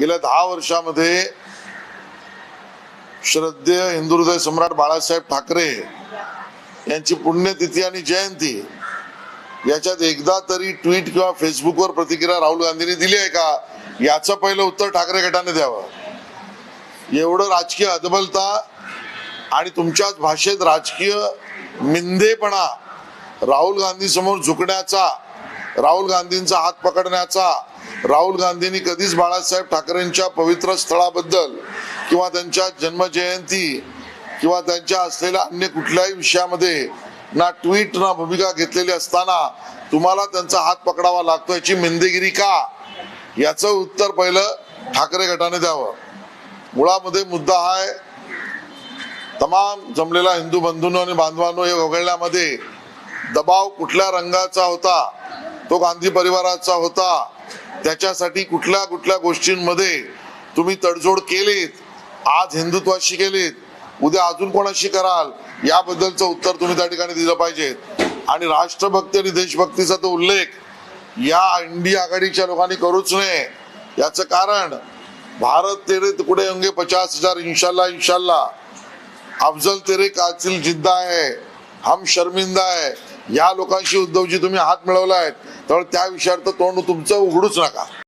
गेल्या दहा वर्षामध्ये श्रद्धेय हिंदुहृदय सम्राट बाळासाहेब ठाकरे यांची पुण्यतिथी आणि जयंती याच्यात एकदा तरी ट्विट किंवा फेसबुकवर प्रतिक्रिया राहुल गांधींनी दिली आहे का? याचं पहिलं उत्तर ठाकरे गटाने द्यावं. एवढं राजकीय अदबलता आणि तुमच्याच भाषेत राजकीय मिंदेपणा राहुल गांधी समोर झुकण्याचा राहुल गांधींचा हात पकडण्याचा. राहुल गांधींनी कधीच बाळासाहेब ठाकरेंच्या पवित्र स्थळाबद्दल किंवा त्यांच्या जन्मजयंती किंवा त्यांच्या असलेल्या अन्य कुठल्याही विषयामध्ये ना ट्विट ना भूमिका घेतलेली असताना तुम्हाला त्यांचा हात पकडावा लागतो. याची मिंदेगिरी का? याचं उत्तर पहिलं ठाकरे गटाने द्यावं. मुळामध्ये मुद्दा हा आहे तमाम जमलेला हिंदू बंधूंनो आणि बांधवांनो हे वगळण्यामध्ये दबाव कुठल्या रंगाचा होता? तो गांधी परिवाराचा होता. त्याच्यासाठी कुठल्या कुठल्या गोष्टींमध्ये तुम्ही तडजोड केलीत आज हिंदुत्वाशी केलीत उद्या अजून कोणाशी कराल याबद्दलचं उत्तर तुम्ही त्या ठिकाणी दिलं पाहिजे. आणि राष्ट्रभक्ती आणि देशभक्तीचा तो उल्लेख या इंडिया आघाडीच्या लोकांनी करूच नये. याचं कारण भारत तेरे तुकडे होंगे पचास हजार इंशाल्लाह इन्शाल्ला अफजल तेरे कातिल जिद्दा आहे हम शर्मिंदा आहे. या लोकांशी उद्धवजी तुम्ही हात मिळवला आहे तर त्या विषयावर तर तोंड तुमचं उघडूच नका.